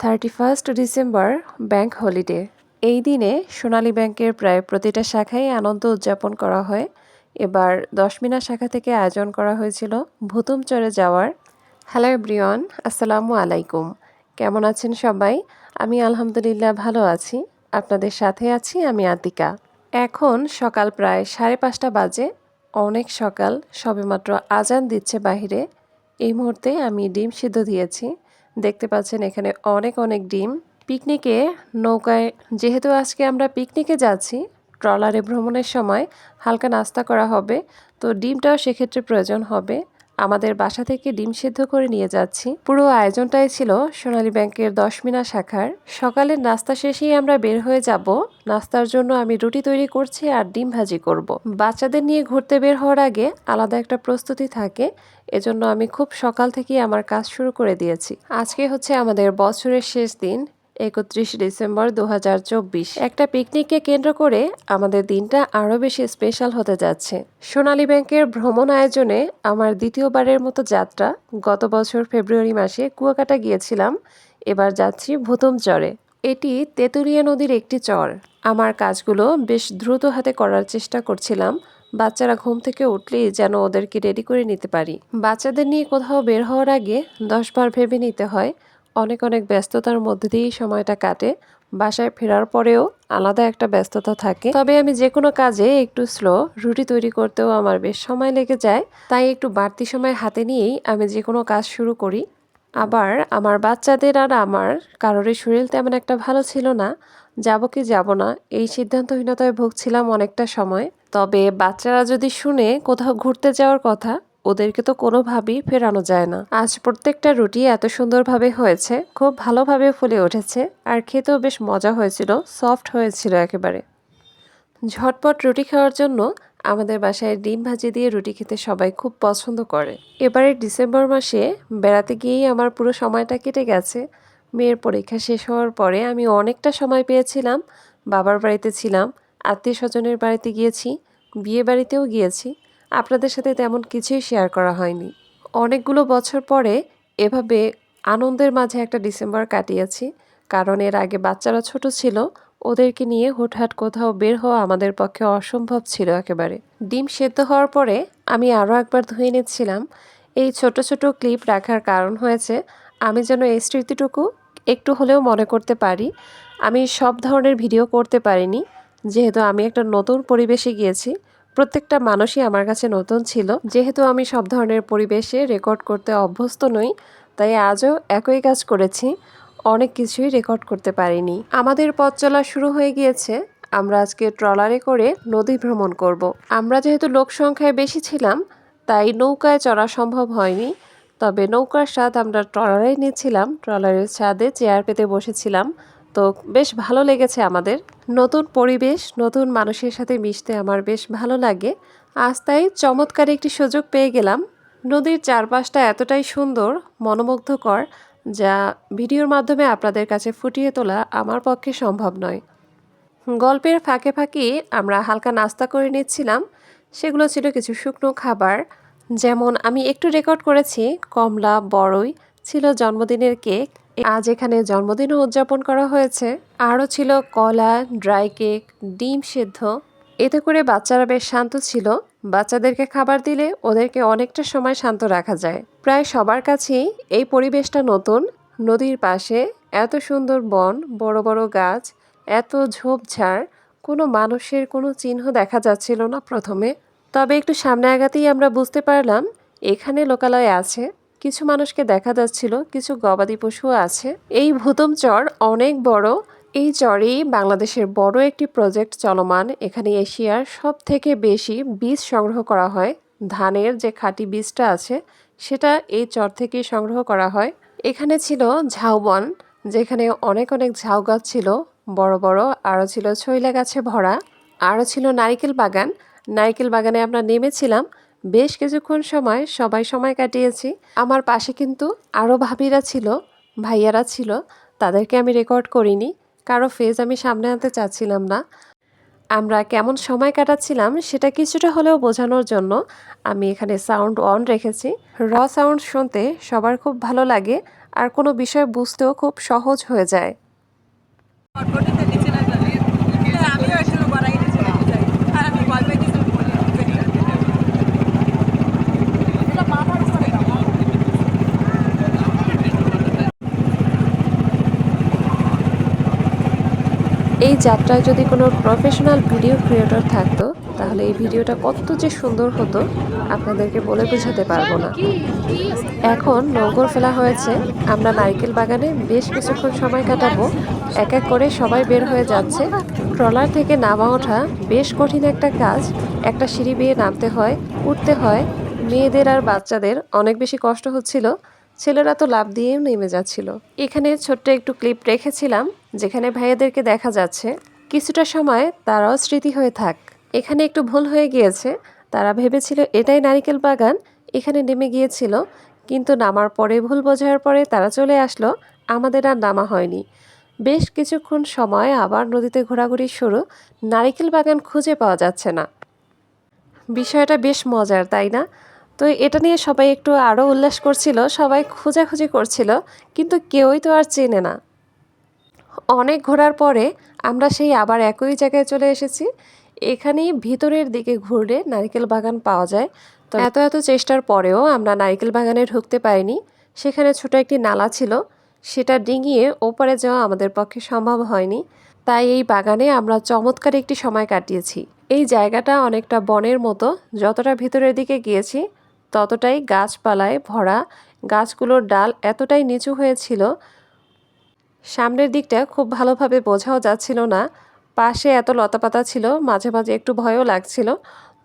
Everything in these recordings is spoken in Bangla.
Thirty first December bank holiday. এই দিনে সোনালী ব্যাংকের প্রায় প্রতিটা শাখায় আনন্দ উদযাপন করা হয়। এবার দশমিনা শাখা থেকে আয়োজন করা হয়েছিল ভুতুমচরে যাওয়ার। হ্যালো ব্রিয়ন আসসালামু আলাইকুম। কেমন আছেন সবাই? আমি আলহামদুলিল্লাহ ভালো আছি। আপনাদের সাথে আছি আমি আতিকা। এখন সকাল প্রায় সাড়ে পাঁচটা বাজে। অনেক সকাল, সবেমাত্র আজান দিচ্ছে বাহিরে। এই মুহূর্তে আমি ডিম সিদ্ধ দিয়েছি। দেখতে পাচ্ছেন এখানে অনেক অনেক ডিম। পিকনিকে নৌকায়, যেহেতু আজকে আমরা পিকনিকে যাচ্ছি, ট্রলারে ভ্রমণের সময় হালকা নাস্তা করা হবে, তো ডিমটাও সেক্ষেত্রে প্রয়োজন হবে। আমাদের বাসা থেকে ডিম সিদ্ধ করে নিয়ে যাচ্ছি। পুরো আয়োজনটাই ছিল সোনালী ব্যাংকের দশমিনা শাখার। সকালের নাস্তা শেষেই আমরা বের হয়ে যাব। নাস্তার জন্য আমি রুটি তৈরি করছি আর ডিম ভাজি করব। বাচ্চাদের নিয়ে ঘুরতে বের হওয়ার আগে আলাদা একটা প্রস্তুতি থাকে। এজন্য আমি খুব সকাল থেকেই আমার কাজ শুরু করে দিয়েছি। আজকে হচ্ছে আমাদের বছরের শেষ দিন। একত্রিশ ডিসেম্বর দু হাজার চব্বিশ। একটা পিকনিককে কেন্দ্র করে আমাদের দিনটা আরও বেশি স্পেশাল হতে যাচ্ছে। সোনালী ব্যাংকের ভ্রমণ আয়োজনে আমার দ্বিতীয়বারের মতো যাত্রা। গত বছর ফেব্রুয়ারি মাসে কুয়াকাটা গিয়েছিলাম, এবার যাচ্ছি ভুতুম চরে এটি তেঁতুলিয়া নদীর একটি চর। আমার কাজগুলো বেশ দ্রুত হাতে করার চেষ্টা করছিলাম। বাচ্চারা ঘুম থেকে উঠলেই যেন ওদেরকে রেডি করে নিতে পারি। বাচ্চাদের নিয়ে কোথাও বের হওয়ার আগে দশবার ভেবে নিতে হয় অনেক অনেক ব্যস্ততার মধ্যে দিয়েই সময়টা কাটে। বাসায় ফেরার পরেও আলাদা একটা ব্যস্ততা থাকে। তবে আমি যে কোনো কাজে একটু স্লো রুটি তৈরি করতেও আমার বেশ সময় লেগে যায়। তাই একটু বাড়তি সময় হাতে নিয়েই আমি যে কোনো কাজ শুরু করি। আবার আমার বাচ্চাদের আর আমার কারোরই শরীর তেমন একটা ভালো ছিল না। যাব কি যাব না, এই সিদ্ধান্তহীনতায় ভুগছিলাম অনেকটা সময়। তবে বাচ্চারা যদি শুনে কোথাও ঘুরতে যাওয়ার কথা ওদেরকে তো কোনোভাবেই ফেরানো যায় না। আজ প্রত্যেকটা রুটি এত সুন্দরভাবে হয়েছে, খুব ভালোভাবে ফুলে উঠেছে, আর খেতেও বেশ মজা হয়েছিল, সফট হয়েছিল একেবারে। ঝটপট রুটি খাওয়ার জন্য আমাদের বাসায় ডিম ভাজি দিয়ে রুটি খেতে সবাই খুব পছন্দ করে। এবারে ডিসেম্বর মাসে বেড়াতে গিয়েই আমার পুরো সময়টা কেটে গেছে। মেয়ের পরীক্ষা শেষ হওয়ার পরে আমি অনেকটা সময় পেয়েছিলাম, বাবার বাড়িতে ছিলাম, আত্মীয় স্বজনের বাড়িতে গিয়েছি, বিয়ে বাড়িতেও গিয়েছি। আপনাদের সাথে তেমন কিছুই শেয়ার করা হয়নি। অনেকগুলো বছর পরে এভাবে আনন্দের মাঝে একটা ডিসেম্বর কাটিয়েছি, কারণ এর আগে বাচ্চারা ছোট ছিল, ওদেরকে নিয়ে হুটহাট কোথাও বের হওয়া আমাদের পক্ষে অসম্ভব ছিল একেবারে। ডিম সেদ্ধ হওয়ার পরে আমি আরও একবার ধুয়ে নিচ্ছিলাম। এই ছোট ছোট ক্লিপ রাখার কারণ হয়েছে, আমি যেন এই স্মৃতিটুকু একটু হলেও মনে করতে পারি। আমি সব ধরনের ভিডিও করতে পারিনি, যেহেতু আমি একটা নতুন পরিবেশে গিয়েছি প্রত্যেকটা মানুষই আমার কাছে নতুন ছিল। যেহেতু আমি সব ধরনের পরিবেশে রেকর্ড করতে অভ্যস্ত নই, তাই আজও একই কাজ করেছি, অনেক কিছুই রেকর্ড করতে পারিনি। আমাদের পথ চলা শুরু হয়ে গিয়েছে, আমরা আজকে ট্রলারে করে নদী ভ্রমণ করব। আমরা যেহেতু লোক সংখ্যায় বেশি ছিলাম, তাই নৌকায় চড়া সম্ভব হয়নি। তবে নৌকার স্বাদ আমরা ট্রলারে নিয়েছিলাম, ট্রলারের ছাদে চেয়ার পেতে বসেছিলাম। তো বেশ ভালো লেগেছে আমাদের। নতুন পরিবেশ, নতুন মানুষের সাথে মিশতে আমার বেশ ভালো লাগে। আজ তাই চমৎকার একটি সুযোগ পেয়ে গেলাম। নদীর চারপাশটা এতটাই সুন্দর, মনোমুগ্ধকর, যা ভিডিওর মাধ্যমে আপনাদের কাছে ফুটিয়ে তোলা আমার পক্ষে সম্ভব নয়। গল্পের ফাঁকে ফাঁকে আমরা হালকা নাস্তা করে নিচ্ছিলাম। সেগুলো ছিল কিছু শুকনো খাবার। যেমন আমি একটু রেকর্ড করেছি, কমলা, বড়ই ছিল জন্মদিনের কেক। আজ এখানে জন্মদিনও উদযাপন করা হয়েছে। আরও ছিল কলা, ড্রাই কেক, ডিম সেদ্ধ। এতে করে বাচ্চারা বেশ শান্ত ছিল। বাচ্চাদেরকে খাবার দিলে ওদেরকে অনেকটা সময় শান্ত রাখা যায়। প্রায় সবার কাছেই এই পরিবেশটা নতুন। নদীর পাশে এত সুন্দর বন, বড় বড় গাছ, এত ঝোপঝাড়, কোনো মানুষের কোনো চিহ্ন দেখা যাচ্ছিল না প্রথমে। তবে একটু সামনে আগাতেই আমরা বুঝতে পারলাম, এখানে লোকালয় আছে। কিছু মানুষকে দেখা যাচ্ছিল, কিছু গবাদি পশুও আছে। এই ভূতম চর অনেক বড়। এই চরেই বাংলাদেশের বড় একটি প্রজেক্ট চলমান। এখানে এশিয়ার সব থেকে বেশি বীজ সংগ্রহ করা হয়। ধানের যে খাঁটি বীজটা আছে, সেটা এই চর থেকেই সংগ্রহ করা হয়। এখানে ছিল ঝাউবন, যেখানে অনেক অনেক ঝাউ গাছ ছিল। বড় বড়, আরও ছিল ছইলা গাছে ভরা। আরও ছিল নারিকেল বাগান। নারিকেল বাগানে আমরা নেমেছিলাম। বেশ কিছুক্ষণ সময় সবাই সময় কাটিয়েছি। আমার পাশে কিন্তু আরও ভাবিরা ছিল, ভাইয়ারা ছিল। তাদেরকে আমি রেকর্ড করিনি। কারও ফেজ আমি সামনে আনতে চাচ্ছিলাম না। আমরা কেমন সময় কাটাচ্ছিলাম সেটা কিছুটা হলেও বোঝানোর জন্য আমি এখানে সাউন্ড অন রেখেছি। র সাউন্ড শুনতে সবার খুব ভালো লাগে আর কোনো বিষয় বুঝতেও খুব সহজ হয়ে যায় একটু বড়াই নিচে নামতে চাই আর আমি গল্পে কিছু বলি এটা মাথার উপরে দাও। এই যাত্রায় যদি কোনো প্রফেশনাল ভিডিও ক্রিয়েটর থাকতো, তাহলে এই ভিডিওটা কত যে সুন্দর হতো, আপনাদেরকে বলে বোঝাতে পারব না। এখন নৌকর ফেলা হয়েছে। আমরা নারকেল বাগানে বেশ কিছুক্ষণ সময় কাটাবো। এক এক করে সবাই বের হয়ে যাচ্ছে। ট্রলার থেকে নামা ওঠা বেশ কঠিন একটা কাজ। একটা সিঁড়ি বেয়ে নামতে হয়, উঠতে হয়। মেয়েদের আর বাচ্চাদের অনেক বেশি কষ্ট হচ্ছিল। ছেলেরা তো লাভ দিয়েও নেমে যাচ্ছিল। এখানে ছোট্ট একটু ক্লিপ রেখেছিলাম, যেখানে ভাইয়াদেরকে দেখা যাচ্ছে। কিছুটা সময় তারাও স্মৃতি হয়ে থাক। এখানে একটু ভুল হয়ে গিয়েছে। তারা ভেবেছিল এটাই নারিকেল বাগান। এখানে নেমে গিয়েছিল, কিন্তু নামার পরে, ভুল বোঝার পরে তারা চলে আসলো। আমাদের আর নামা হয়নি। বেশ কিছুক্ষণ সময় আবার নদীতে ঘোরাঘুরি শুরু। নারিকেল বাগান খুঁজে পাওয়া যাচ্ছে না। বিষয়টা বেশ মজার, তাই না? তো এটা নিয়ে সবাই একটু আরও উল্লাস করছিল সবাই খোঁজাখুঁজি করছিল কিন্তু কেউই তো আর চেনে না। অনেক ঘোরার পরে আমরা সেই আবার একই জায়গায় চলে এসেছি। এখানেই ভিতরের দিকে ঘুরলে নারকেল বাগান পাওয়া যায়। তো এত এত চেষ্টার পরেও আমরা নারকেল বাগানে ঢুকতে পারিনি। সেখানে ছোট একটি নালা ছিল সেটা ডিঙিয়ে ওপারে যাওয়া আমাদের পক্ষে সম্ভব হয়নি। তাই এই বাগানে আমরা চমৎকার একটি সময় কাটিয়েছি। এই জায়গাটা অনেকটা বনের মতো যতটা ভিতরের দিকে গিয়েছি ততটাই গাছপালায় ভরা। গাছগুলোর ডাল এতটাই নিচু হয়েছিল, সামনের দিকটা খুব ভালোভাবে বোঝাও যাচ্ছিল না। পাশে এত লতাপাতা ছিল, মাঝে মাঝে একটু ভয়ও লাগছিল।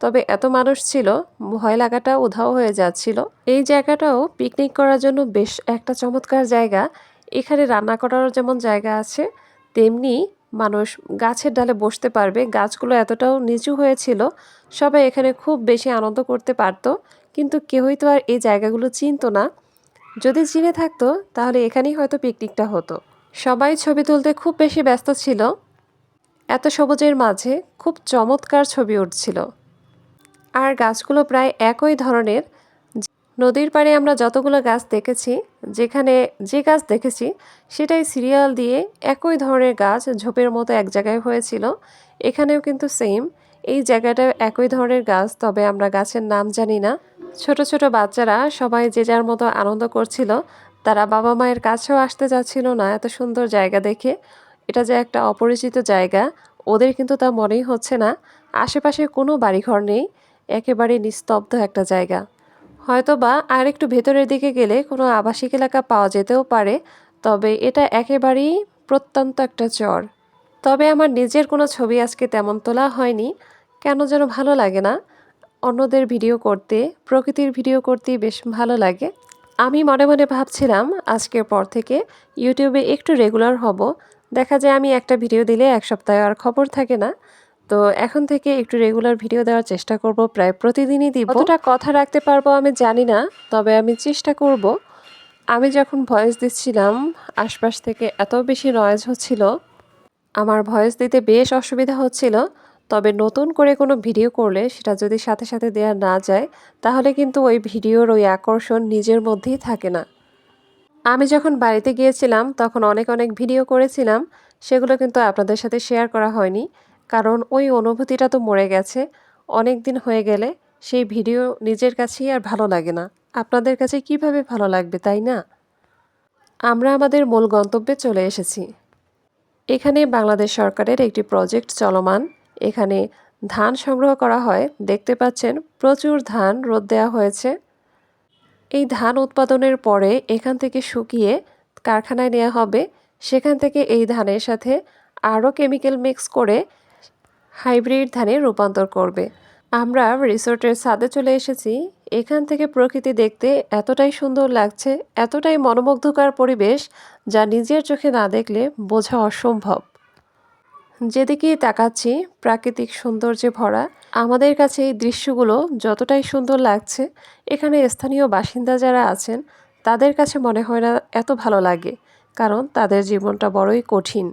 তবে এত মানুষ ছিল, ভয় লাগাটা উধাও হয়ে যাচ্ছিল। এই জায়গাটাও পিকনিক করার জন্য বেশ একটা চমৎকার জায়গা। এখানে রান্না করারও যেমন জায়গা আছে, তেমনি মানুষ গাছের ডালে বসতে পারবে। গাছগুলো এতটাও নিচু হয়েছিল, সবাই এখানে খুব বেশি আনন্দ করতে পারতো। কিন্তু কেউই তো আর এই জায়গাগুলো চিনতো না। যদি চিনে থাকতো, তাহলে এখানেই হয়তো পিকনিকটা হতো। সবাই ছবি তুলতে খুব বেশি ব্যস্ত ছিল। এত সবুজের মাঝে খুব চমৎকার ছবি উঠছিল। আর গাছগুলো প্রায় একই ধরনের। নদীর পাড়ে আমরা যতগুলো গাছ দেখেছি, যেখানে যে গাছ দেখেছি, সেটাই সিরিয়াল দিয়ে একই ধরনের গাছ ঝোপের মতো এক জায়গায় হয়েছিল। এখানেও কিন্তু সেম এই জায়গাটাও একই ধরনের গাছ, তবে আমরা গাছের নাম জানি না। ছোট ছোট বাচ্চারা সবাই যে যার মতো আনন্দ করছিল, তারা বাবা মায়ের কাছেও আসতে যাচ্ছিল না এত সুন্দর জায়গা দেখে। এটা যে একটা অপরিচিত জায়গা, ওদের কিন্তু তা মনেই হচ্ছে না। আশেপাশে কোনো বাড়িঘর নেই, একেবারে নিস্তব্ধ একটা জায়গা। হয়তো বা আর একটু ভেতরের দিকে গেলে কোনো আবাসিক এলাকা পাওয়া যেতেও পারে, তবে এটা একেবারেই প্রত্যন্ত একটা চর। তবে আমার নিজের কোনো ছবি আজকে তেমন তোলা হয়নি, কেন যেন ভালো লাগে না। অন্যদের ভিডিও করতে, প্রকৃতির ভিডিও করতেই বেশ ভালো লাগে। আমি মনে মনে ভাবছিলাম, আজকের পর থেকে ইউটিউবে একটু রেগুলার হব। দেখা যায় আমি একটা ভিডিও দিলে এক সপ্তাহে আর খবর থাকে না। তো এখন থেকে একটু রেগুলার ভিডিও দেওয়ার চেষ্টা করব, প্রায় প্রতিদিনই দিব। কতটা কথা রাখতে পারব আমি জানি না, তবে আমি চেষ্টা করব। আমি যখন ভয়েস দিচ্ছিলাম, আশপাশ থেকে এত বেশি নয়েজ হচ্ছিল। আমার ভয়েস দিতে বেশ অসুবিধা হচ্ছিল। তবে নতুন করে কোনো ভিডিও করলে সেটা যদি সাথে সাথে দেওয়া না যায়, তাহলে কিন্তু ওই ভিডিওর ওই আকর্ষণ নিজের মধ্যেই থাকে না। আমি যখন বাড়িতে গিয়েছিলাম, তখন অনেক অনেক ভিডিও করেছিলাম, সেগুলো কিন্তু আপনাদের সাথে শেয়ার করা হয়নি, কারণ ওই অনুভূতিটা তো মরে গেছে। অনেক দিন হয়ে গেলে সেই ভিডিও নিজের কাছেই আর ভালো লাগে না। আপনাদের কাছে কীভাবে ভালো লাগবে, তাই না? আমরা আমাদের মূল গন্তব্যে চলে এসেছি। এখানে বাংলাদেশ সরকারের একটি প্রজেক্ট চলমান। এখানে ধান সংগ্রহ করা হয়। দেখতে পাচ্ছেন, প্রচুর ধান রোদ দেওয়া হয়েছে। এই ধান উৎপাদনের পরে এখান থেকে শুকিয়ে কারখানায় নেওয়া হবে। সেখান থেকে এই ধানের সাথে আরও কেমিক্যাল মিক্স করে হাইব্রিড ধানে রূপান্তর করবে। আমরা রিসোর্টের ছাদে চলে এসেছি। এখান থেকে প্রকৃতি দেখতে এতটাই সুন্দর লাগছে, এতটাই মনোমুগ্ধকর পরিবেশ যা নিজের চোখে না দেখলে বোঝা অসম্ভব। যেদিকেই তাকাচ্ছি, প্রাকৃতিক সৌন্দর্যে ভরা, আমাদের কাছে এই দৃশ্যগুলো যতটাই সুন্দর লাগছে, এখানে স্থানীয় বাসিন্দা যারা আছেন, তাদের কাছে মনে হয় না এত ভালো লাগে, কারণ তাদের জীবনটা বড়ই কঠিন।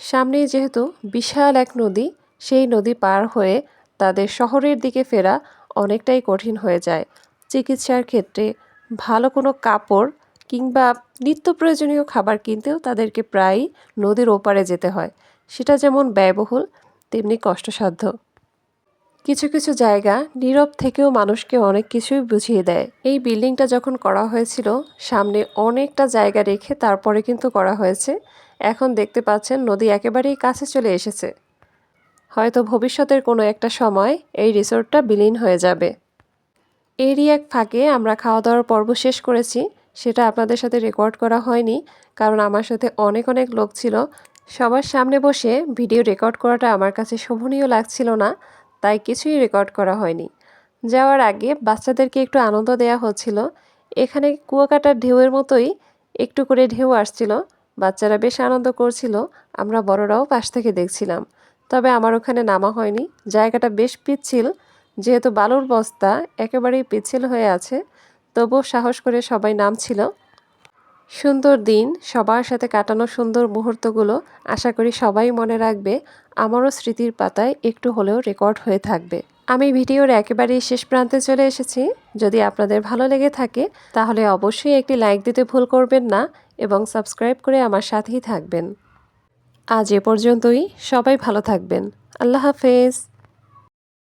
সামনেই যেহেতু বিশাল এক নদী, সেই নদী পার হয়ে তাদের শহরের দিকে ফেরা অনেকটাই কঠিন হয়ে যায়। চিকিৎসার ক্ষেত্রে ভালো কোনো কাপড় কিংবা নিত্য প্রয়োজনীয় খাবার কিনতেও তাদেরকে প্রায়ই নদীর ওপারে যেতে হয়। সেটা যেমন ব্যয়বহুল, তেমনি কষ্টসাধ্য। কিছু কিছু জায়গা নীরব থেকেও মানুষকে অনেক কিছুই বুঝিয়ে দেয়। এই বিল্ডিংটা যখন করা হয়েছিল, সামনে অনেকটা জায়গা রেখে তারপরে কিন্তু করা হয়েছে। এখন দেখতে পাচ্ছেন নদী একেবারেই কাছে চলে এসেছে। হয়তো ভবিষ্যতের কোনো একটা সময় এই রিসোর্টটা বিলীন হয়ে যাবে। এরই এক ফাঁকে আমরা খাওয়া দাওয়ার পর্ব শেষ করেছি। সেটা আপনাদের সাথে রেকর্ড করা হয়নি, কারণ আমার সাথে অনেক অনেক লোক ছিল। সবার সামনে বসে ভিডিও রেকর্ড করাটা আমার কাছে শোভনীয় লাগছিল না, তাই কিছুই রেকর্ড করা হয়নি। যাওয়ার আগে বাচ্চাদেরকে একটু আনন্দ দেওয়া হচ্ছিল। এখানে কুয়াকাটার ঢেউয়ের মতোই একটু করে ঢেউ আসছিল। বাচ্চারা বেশ আনন্দ করছিল, আমরা বড়রাও পাশ থেকে দেখছিলাম। তবে আমার ওখানে নামা হয়নি, জায়গাটা বেশ পিচ্ছিল। যেহেতু বালুর বস্তা একেবারেই পিচ্ছিল হয়ে আছে, তবুও সাহস করে সবাই নামছিল। সুন্দর দিন, সবার সাথে কাটানো সুন্দর মুহূর্তগুলো আশা করি সবাই মনে রাখবে, আমারও স্মৃতির পাতায় একটু হলেও রেকর্ড হয়ে থাকবে। আমি ভিডিওর একেবারেই শেষ প্রান্তে চলে এসেছি। যদি আপনাদের ভালো লেগে থাকে, তাহলে অবশ্যই একটি লাইক দিতে ভুল করবেন না এবং সাবস্ক্রাইব করে আমার সাথেই থাকবেন। আজ এ পর্যন্তই। সবাই ভালো থাকবেন। আল্লাহ হাফেজ।